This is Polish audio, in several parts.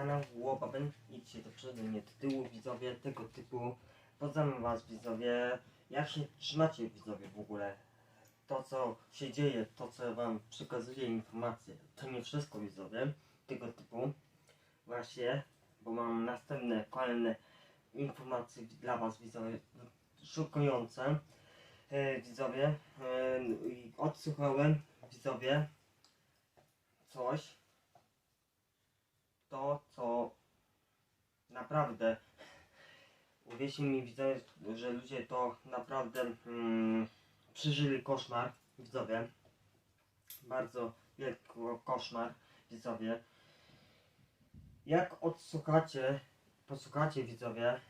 kanał Łobaben. Idźcie do przodu, nie do tyłu, widzowie tego typu. Pozdrawiam was, widzowie. Jak się trzymacie, widzowie, w ogóle? To, co się dzieje, to, co wam przekazuje informacje, to nie wszystko, widzowie, tego typu. Właśnie, bo mam następne, kolejne informacje dla was, widzowie, szokujące. E, widzowie, i odsłuchałem, widzowie, coś, to, co naprawdę uwierzcie mi widzowie, że ludzie to naprawdę mm, przeżyli koszmar, widzowie. Bardzo wielki koszmar, widzowie. Jak odsłuchacie, posłuchacie widzowie,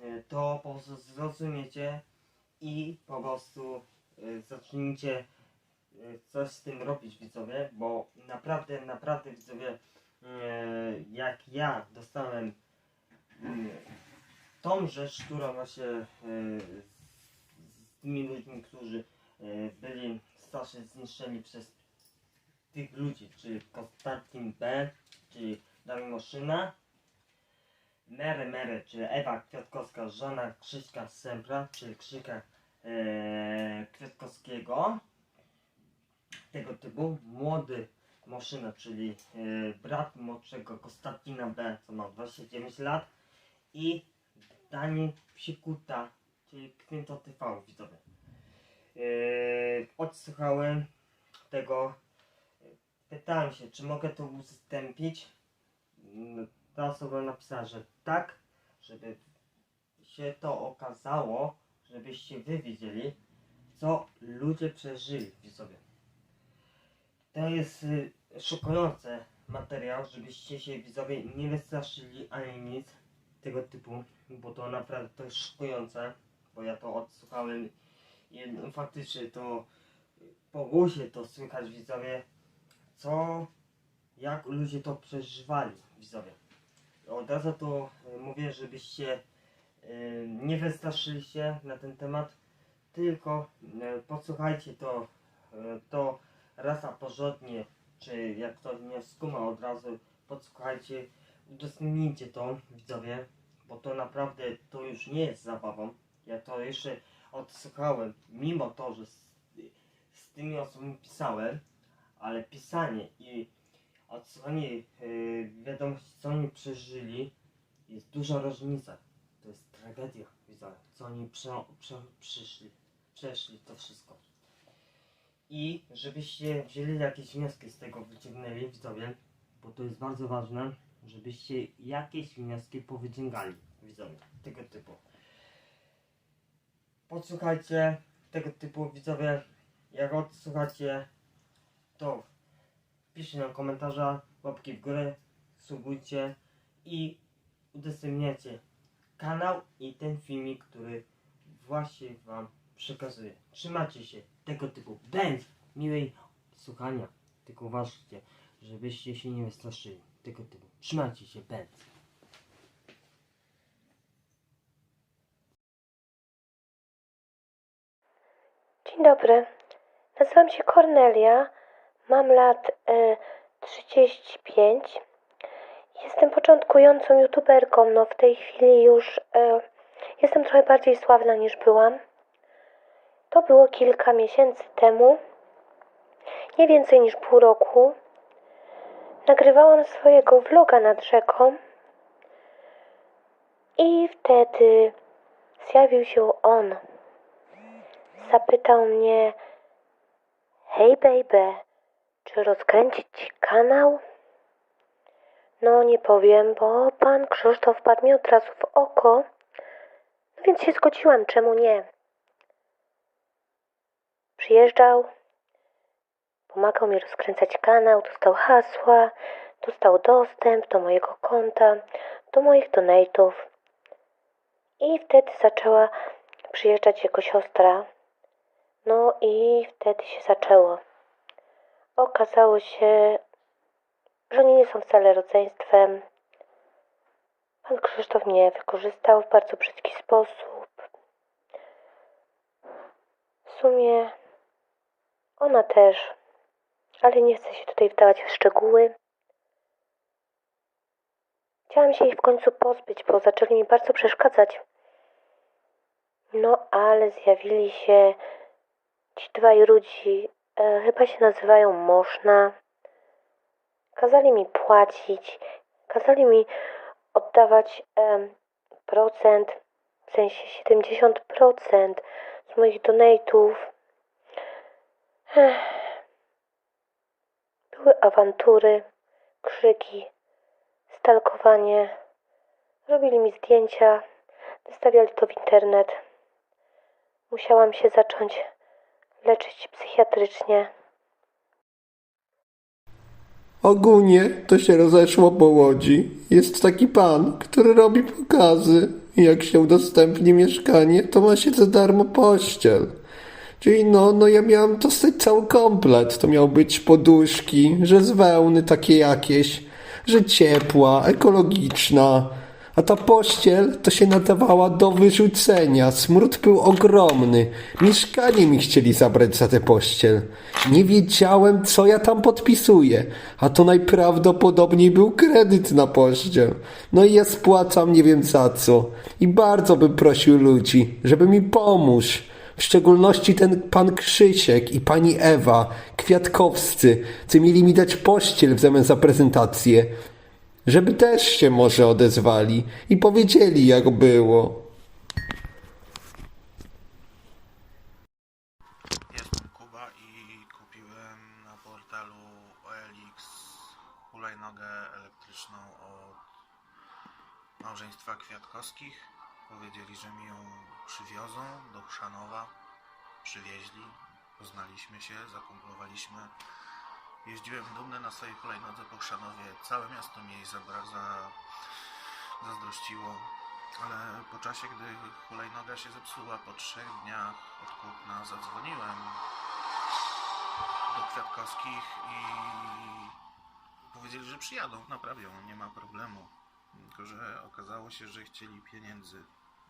y, to po prostu zrozumiecie i po prostu y, zacznijcie y, coś z tym robić widzowie, bo naprawdę, naprawdę widzowie, jak ja dostałem mm, tą rzecz, która właśnie e, z, tymi ludźmi, którzy e, byli strasznie zniszczeni przez tych ludzi, czyli Konstantin B, czyli Darmoszyna, Mary Mary, czyli Ewa Kwiatkowska, żona Krzyśka Sempra, czyli Krzyka e, Kwiatkowskiego, tego typu, młody Moszyna, czyli e, brat młodszego Konstantina B, co ma 29 lat i Daniel Psikuta, czyli Kwinto TV, widzowie. E, odsłuchałem tego, pytałem się, czy mogę to udostępnić. Ta osoba napisała, że tak, żeby się to okazało, żebyście wy wiedzieli, co ludzie przeżyli, widzowie. To jest y, szokujący materiał, żebyście się widzowie nie wystraszyli ani nic tego typu, bo to naprawdę to jest szokujące, bo ja to odsłuchałem i faktycznie to po głosie to słychać widzowie, co, jak ludzie to przeżywali, widzowie. Od razu to y, mówię, żebyście y, nie wystraszyli się na ten temat, tylko y, posłuchajcie to, to raz a porządnie, czy jak to nie skuma od razu, podsłuchajcie, udostępnijcie to, widzowie, bo to naprawdę, to już nie jest zabawą. Ja to jeszcze odsłuchałem, mimo to, że z, z tymi osobami pisałem, ale pisanie i odsłuchanie yy, wiadomości, co oni przeżyli, jest duża różnica. To jest tragedia, widzowie, co oni prze, prze, przyszli, przeszli to wszystko. I żebyście wzięli jakieś wnioski z tego, wyciągnęli, widzowie, bo to jest bardzo ważne, żebyście jakieś wnioski powyciągali, widzowie, tego typu. Podsłuchajcie tego typu, widzowie, jak odsłuchacie, to piszcie na komentarza, łapki w górę, subujcie i udostępniacie kanał i ten filmik, który właśnie wam przekazuję. Trzymajcie się tego typu. Będz miłej słuchania. Tylko uważajcie, żebyście się nie wystraszyli tego typu. Trzymajcie się, będz. Dzień dobry. Nazywam się Kornelia. Mam lat e, 35. Jestem początkującą youtuberką. No w tej chwili już e, jestem trochę bardziej sławna niż byłam. To było kilka miesięcy temu. Nie więcej niż pół roku. Nagrywałam swojego vloga nad rzeką. I wtedy zjawił się on zapytał mnie: Hej, baby, czy rozkręcić ci kanał? No, nie powiem, bo pan Krzysztof wpadł mi od razu w oko, no więc się zgodziłam, czemu nie? Przyjeżdżał, pomagał mi rozkręcać kanał, dostał hasła, dostał dostęp do mojego konta, do moich donate'ów. I wtedy zaczęła przyjeżdżać jego siostra, no i wtedy się zaczęło. Okazało się, że oni nie są wcale rodzeństwem. Pan Krzysztof mnie wykorzystał w bardzo brzydki sposób. W sumie ona też, ale nie chcę się tutaj wdawać w szczegóły. Chciałam się ich w końcu pozbyć, bo zaczęli mi bardzo przeszkadzać. No ale zjawili się ci dwaj ludzi, e, chyba się nazywają Moszna. Kazali mi płacić, kazali mi oddawać em, procent, w sensie 70% z moich donate'ów. Ech. Były awantury, krzyki, stalkowanie. Robili mi zdjęcia, wystawiali to w internet. Musiałam się zacząć leczyć psychiatrycznie. Ogólnie to się rozeszło po łodzi. Jest taki pan, który robi pokazy. Jak się udostępni mieszkanie, to ma się za darmo pościel. Czyli no, no ja miałem dostać cały komplet. To miał być poduszki, że z wełny takie jakieś, że ciepła, ekologiczna. A ta pościel to się nadawała do wyrzucenia. Smród był ogromny. Mieszkanie mi chcieli zabrać za tę pościel. Nie wiedziałem, co ja tam podpisuję. A to najprawdopodobniej był kredyt na pościel. No i ja spłacam nie wiem za co. I bardzo bym prosił ludzi, żeby mi pomóż. W szczególności ten pan Krzysiek i pani Ewa, kwiatkowscy, co mieli mi dać pościel w zamian za prezentację. Żeby też się może odezwali i powiedzieli, jak było. Jestem Kuba i kupiłem na portalu OLX hulajnogę elektryczną od małżeństwa Kwiatkowskich. Powiedzieli, że mi ją przywiozą do Chrzanowa. Przywieźli, poznaliśmy się, zakumplowaliśmy. Jeździłem dumny na swojej hulajnodze po Chrzanowie. Całe miasto mi jej zabra, za, zazdrościło. Ale po czasie, gdy hulajnoga się zepsuła, po trzech dniach od kupna zadzwoniłem do Kwiatkowskich i powiedzieli, że przyjadą, naprawią, nie ma problemu. Tylko, że okazało się, że chcieli pieniędzy.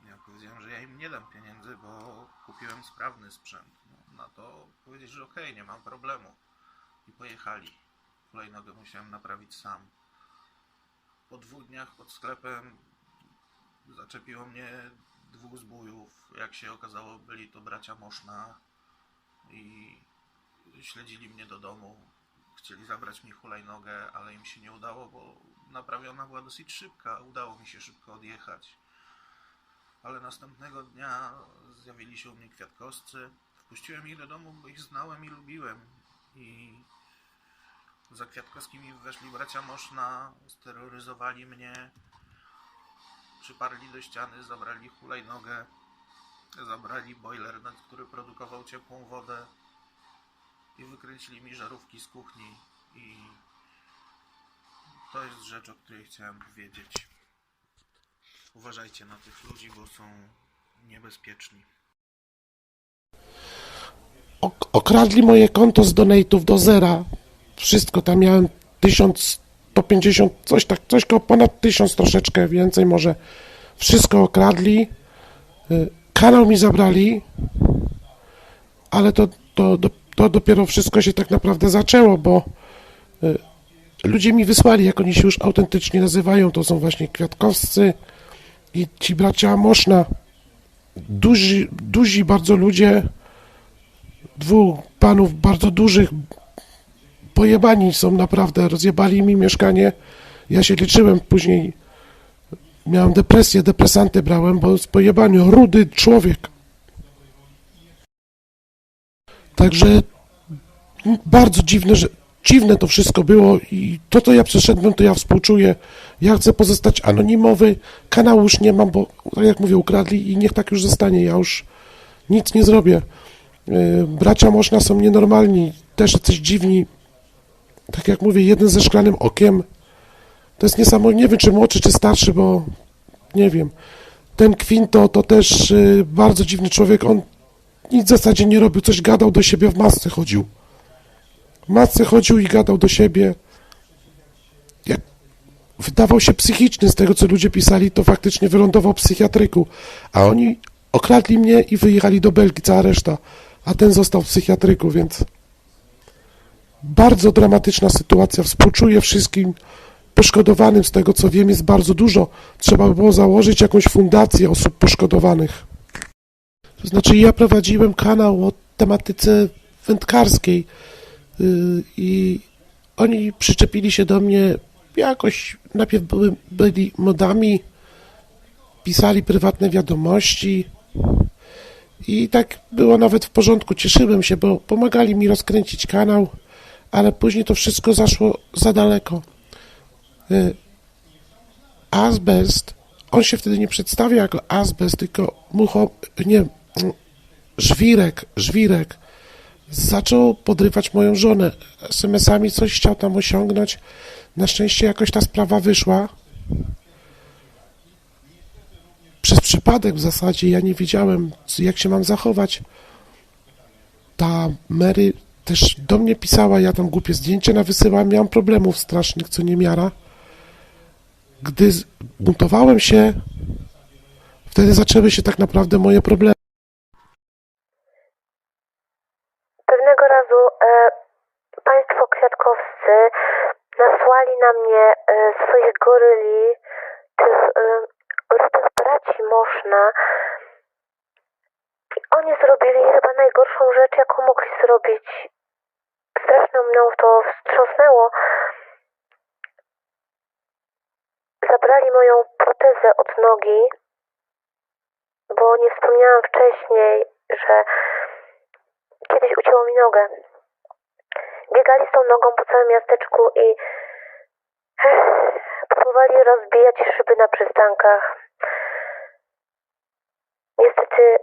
Ja powiedziałem, że ja im nie dam pieniędzy, bo kupiłem sprawny sprzęt. No, na to powiedzieli, że okej, nie mam problemu. I pojechali. Hulajnogę musiałem naprawić sam. Po dwóch dniach pod sklepem zaczepiło mnie dwóch zbójów. Jak się okazało, byli to bracia Moszna i śledzili mnie do domu. Chcieli zabrać mi hulajnogę, ale im się nie udało, bo naprawiona była dosyć szybka. Udało mi się szybko odjechać. Ale następnego dnia zjawili się u mnie kwiatkowscy. Wpuściłem ich do domu, bo ich znałem i lubiłem. I za kwiatkowskimi weszli bracia Moszna, steroryzowali mnie, przyparli do ściany, zabrali hulajnogę, zabrali boiler, który produkował ciepłą wodę i wykręcili mi żarówki z kuchni i to jest rzecz, o której chciałem powiedzieć. Uważajcie na tych ludzi, bo są niebezpieczni. ok- okradli moje konto z donate'ów do zera. Wszystko tam miałem 1150, coś tak, coś koło ponad 1000 troszeczkę więcej może. Wszystko okradli. Y, Kanał mi zabrali, ale to, to, to, to dopiero wszystko się tak naprawdę zaczęło, bo y, ludzie mi wysłali, jak oni się już autentycznie nazywają, to są właśnie Kwiatkowscy i ci bracia Moszna. Duzi, duzi bardzo ludzie, dwóch panów bardzo dużych, pojebani są naprawdę, rozjebali mi mieszkanie. Ja się leczyłem później, miałem depresję, depresanty brałem, bo z pojebania, rudy człowiek. Także bardzo dziwne, że dziwne to wszystko było i to, co ja przeszedłem, to ja współczuję. Ja chcę pozostać anonimowy, kanału już nie mam, bo tak jak mówię, ukradli i niech tak już zostanie, ja już nic nie zrobię. Yy, Bracia Moszna są nienormalni, też jacyś dziwni. Tak jak mówię, jeden ze szklanym okiem. To jest niesamowite. Nie wiem, czy młodszy, czy starszy, bo nie wiem. Ten Quinto to też yy, bardzo dziwny człowiek. On nic w zasadzie nie robił, coś gadał do siebie, w masce chodził. Masce chodził i gadał do siebie. Jak wydawał się psychiczny z tego, co ludzie pisali, to faktycznie wylądował w psychiatryku. A oni okradli mnie i wyjechali do Belgii, cała reszta. A ten został w psychiatryku, więc bardzo dramatyczna sytuacja. Współczuję wszystkim. poszkodowanym, z tego co wiem, jest bardzo dużo. Trzeba by było założyć jakąś fundację osób poszkodowanych. To znaczy, ja prowadziłem kanał o tematyce wędkarskiej i oni przyczepili się do mnie jakoś, najpierw były, byli modami, pisali prywatne wiadomości i tak było nawet w porządku, cieszyłem się, bo pomagali mi rozkręcić kanał, ale później to wszystko zaszło za daleko. Y, Azbest, on się wtedy nie przedstawiał jako azbest, tylko mucho, nie, żwirek, żwirek, zaczął podrywać moją żonę. SMS-ami coś chciał tam osiągnąć. Na szczęście jakoś ta sprawa wyszła. Przez przypadek w zasadzie ja nie wiedziałem, jak się mam zachować. Ta Mary też do mnie pisała, ja tam głupie zdjęcia nawysyłałem, miałem problemów strasznych, co niemiara. Gdy zbuntowałem się, wtedy zaczęły się tak naprawdę moje problemy. Pewnego razu e, państwo kwiatkowscy nasłali na mnie e, swoich goryli, tych e, braci Moszna. I oni zrobili chyba najgorszą rzecz, jaką mogli zrobić. Strasznie mną to wstrząsnęło. Zabrali moją protezę od nogi, bo nie wspomniałam wcześniej, że Kiedyś ucięło mi nogę. Biegali z tą nogą po całym miasteczku i próbowali rozbijać szyby na przystankach. Niestety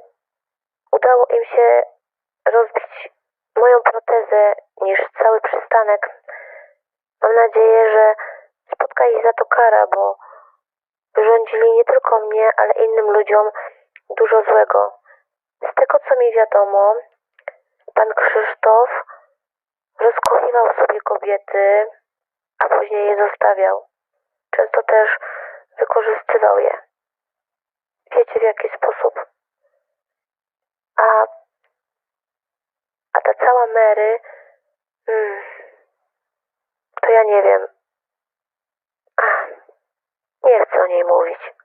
udało im się rozbić moją protezę niż cały przystanek. Mam nadzieję, że spotka ich za to kara, bo wyrządzili nie tylko mnie, ale innym ludziom dużo złego. Z tego co mi wiadomo, Pan Krzysztof rozkochiwał sobie kobiety, a później je zostawiał. Często też wykorzystywał je. Wiecie w jaki sposób. A, a ta cała Mary, hmm, to ja nie wiem. Ach, nie chcę o niej mówić.